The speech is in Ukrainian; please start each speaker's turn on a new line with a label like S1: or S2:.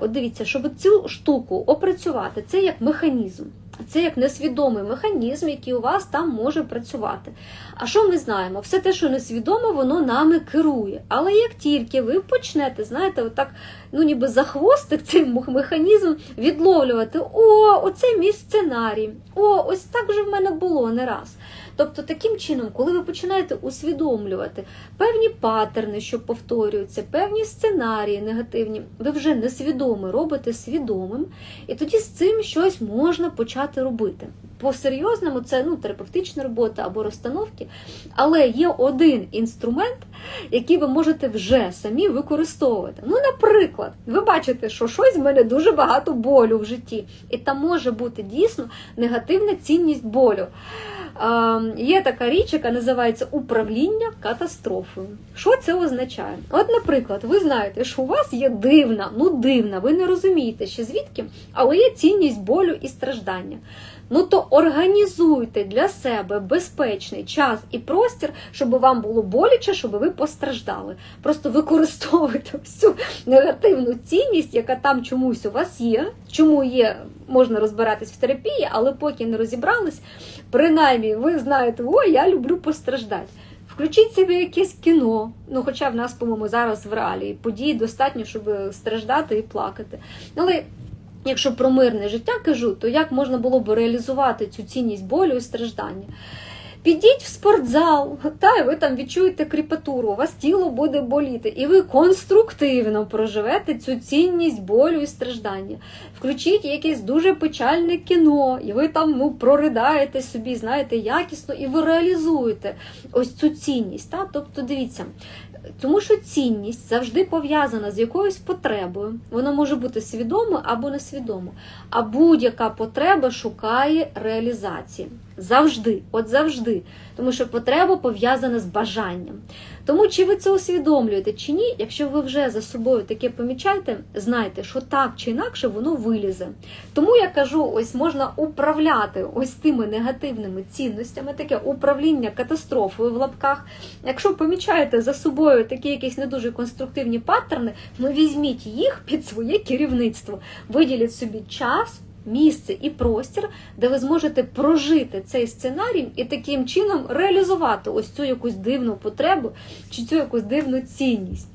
S1: От дивіться, щоб цю штуку опрацювати, це як механізм. Це як несвідомий механізм, який у вас там може працювати. А що ми знаємо? Все те, що несвідомо, воно нами керує. Але як тільки ви почнете, знаєте, отак, ну ніби за хвостик цей механізм відловлювати: о, оце мій сценарій, о, ось так же в мене було не раз. Тобто, таким чином, коли ви починаєте усвідомлювати певні паттерни, що повторюються, певні сценарії негативні, ви вже несвідомо робите свідомим, і тоді з цим щось можна почати робити. По-серйозному це ну, терапевтична робота або розстановки, але є один інструмент, який ви можете вже самі використовувати. Ну, наприклад, ви бачите, що щось в мене дуже багато болю в житті, і там може бути дійсно негативна цінність болю. Є така річ, яка називається управління катастрофою. Що це означає? От, наприклад, ви знаєте, що у вас є дивна, ну дивна, ви не розумієте ще звідки, але є цінність болю і страждання. Ну то організуйте для себе безпечний час і простір, щоб вам було боляче, щоб ви постраждали. Просто використовуйте всю негативну цінність, яка там чомусь у вас є. Чому є, можна розбиратись в терапії, але поки не розібрались, принаймні ви знаєте, о, я люблю постраждати. Включіть собі якесь кіно. Ну, хоча в нас, по-моєму, зараз в реалії подій достатньо, щоб страждати і плакати. Але якщо про мирне життя кажу, то як можна було б реалізувати цю цінність болю і страждання? Підіть в спортзал, та ви там відчуєте кріпатуру, у вас тіло буде боліти, і ви конструктивно проживете цю цінність болю і страждання. Включіть якесь дуже печальне кіно, і ви там ну, проридаєте собі, знаєте, якісно, і ви реалізуєте ось цю цінність. Та? Тобто, дивіться, тому що цінність завжди пов'язана з якоюсь потребою. Вона може бути свідома або несвідома. А будь-яка потреба шукає реалізації. Завжди, от завжди. Тому що потреба пов'язана з бажанням. Тому чи ви це усвідомлюєте чи ні, якщо ви вже за собою таке помічаєте, знайте, що так чи інакше воно вилізе. Тому я кажу, ось можна управляти ось тими негативними цінностями, таке управління катастрофою в лапках. Якщо помічаєте за собою такі якісь не дуже конструктивні паттерни, ну візьміть їх під своє керівництво, виділіть собі час. Місце і простір, де ви зможете прожити цей сценарій і таким чином реалізувати ось цю якусь дивну потребу чи цю якусь дивну цінність.